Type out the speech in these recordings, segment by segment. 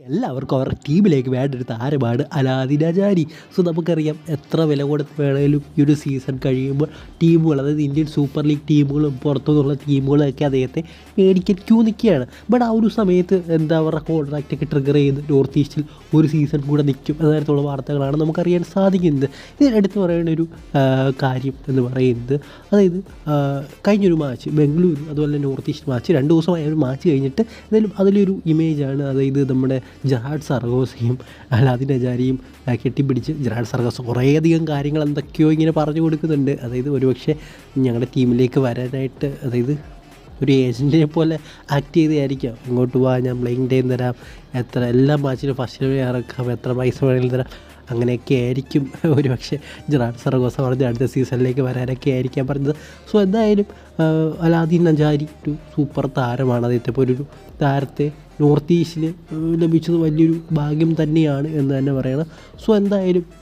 എല്ലാവർക്കും അവരുടെ ടീമിലേക്ക് വേണ്ട ഒരു താരമാണ് അലാദിൻ അജാരി സോ നമുക്കറിയാം എത്ര വില കൊടുത്ത് വേണമെങ്കിലും ഈ ഒരു സീസൺ കഴിയുമ്പോൾ ടീമുകൾ അതായത് ഇന്ത്യൻ സൂപ്പർ ലീഗ് ടീമുകളും പുറത്തുനിന്നുള്ള ടീമുകളൊക്കെ അദ്ദേഹത്തെ മേടിക്കാൻ ക്യൂ നിൽക്കുകയാണ്. ബട്ട് ആ ഒരു സമയത്ത് എന്താ അവരുടെ കോൺട്രാക്റ്റ് ഒക്കെ ട്രിഗർ ചെയ്ത് നോർത്ത് ഈസ്റ്റിൽ ഒരു സീസൺ കൂടെ നിൽക്കും തരത്തിലുള്ള വാർത്തകളാണ് നമുക്കറിയാൻ സാധിക്കുന്നത്. ഇതിനടുത്ത് പറയേണ്ട ഒരു കാര്യം എന്ന് പറയുന്നത് അതായത് കഴിഞ്ഞൊരു മാച്ച് ബംഗളൂരു അതുപോലെ നോർത്ത് ഈസ്റ്റ് മാച്ച് രണ്ട് ദിവസമായ ഒരു മാച്ച് കഴിഞ്ഞിട്ട് എന്തായാലും അതിലൊരു ഇമേജാണ് അതായത് നമ്മുടെ ജഹാഡ് സർഗോസയും അലാദിൻ അജാരിയും കെട്ടിപ്പിടിച്ച് ജെറാഡ് സർഗോസ് കുറേയധികം കാര്യങ്ങൾ എന്തൊക്കെയോ ഇങ്ങനെ പറഞ്ഞു കൊടുക്കുന്നുണ്ട്. അതായത് ഒരുപക്ഷെ ഞങ്ങളുടെ ടീമിലേക്ക് വരാനായിട്ട് അതായത് ഒരു ഏജന്റിനെ പോലെ ആക്ട് ചെയ്തായിരിക്കാം ഇങ്ങോട്ട് പോവാ ഞാൻ പ്ലെയിങ് ടൈം തരാം. എത്ര എല്ലാ മാച്ചിലും ഫസ്റ്റ് ഇറക്കാം. എത്ര പൈസ വേണമെങ്കിലും തരാം. അങ്ങനെയൊക്കെ ആയിരിക്കും. ഒരു പക്ഷേ ജെറാഡ് സർഗോസ പറഞ്ഞ് അടുത്ത സീസണിലേക്ക് വരാനൊക്കെ ആയിരിക്കാൻ പറഞ്ഞത്. സോ എന്തായാലും അലാദീൻ അജാരി ഒരു സൂപ്പർ താരമാണ്. അദ്ദേഹത്തെ പോലെ ഒരു താരത്തെ നോർത്ത് ഈസ്റ്റിൽ ലഭിച്ചത് വലിയൊരു ഭാഗ്യം തന്നെയാണ് എന്ന് തന്നെ പറയണം. സോ എന്തായാലും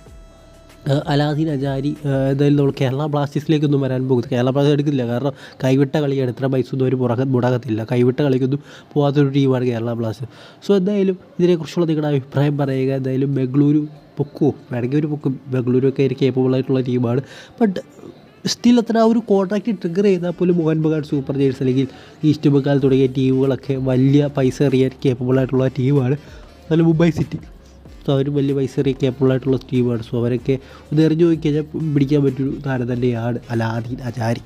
അലാദീൻ അജാരി ഏഹ് എന്തായാലും നമ്മൾ കേരള ബ്ലാസ്റ്റേഴ്സിലേക്കൊന്നും വരാൻ പോകുന്നത് കേരള ബ്ലാസ്റ്റേഴ്സ് എടുക്കില്ല കാരണം കൈവിട്ട കളിയാണ്. ഇത്ര ഒന്നും അവർ മുടക്ക മുടക്കത്തില്ല. കൈവിട്ട കളിക്കൊന്നും പോകാത്തൊരു ടീമാണ് കേരള ബ്ലാസ്റ്റേഴ്സ്. സോ എന്തായാലും ഇതിനെക്കുറിച്ചുള്ള നിങ്ങളുടെ അഭിപ്രായം പറയുക. എന്തായാലും ബംഗളൂരു പൊക്കുമോ വേണമെങ്കിൽ ഒരു പൊക്കും. ബംഗളൂരു ഒക്കെ ഒരു കേപ്പബിൾ ആയിട്ടുള്ള ടീമാണ്. ബട്ട് സ്റ്റിൽ അത്ര ആ ഒരു കോൺട്രാക്റ്റ് ട്രിഗർ ചെയ്താൽ പോലും മോഹൻ ബഗാൻ സൂപ്പർ ജേഴ്സ് അല്ലെങ്കിൽ ഈസ്റ്റ് ബംഗാൾ തുടങ്ങിയ ടീമുകളൊക്കെ വലിയ പൈസ എറിയാൻ കേപ്പബിൾ ആയിട്ടുള്ള ടീമാണ് അതുപോലെ മുംബൈ സിറ്റി. സോ അവർ വലിയ പൈസ എറിയ കേപ്പബിൾ ആയിട്ടുള്ള ടീമാണ് സോ അവരൊക്കെ ഒന്ന് എറിഞ്ഞു നോക്കി കഴിഞ്ഞാൽ പിടിക്കാൻ പറ്റിയൊരു താരം തന്നെയാണ് അലാദീൻ അജാരി.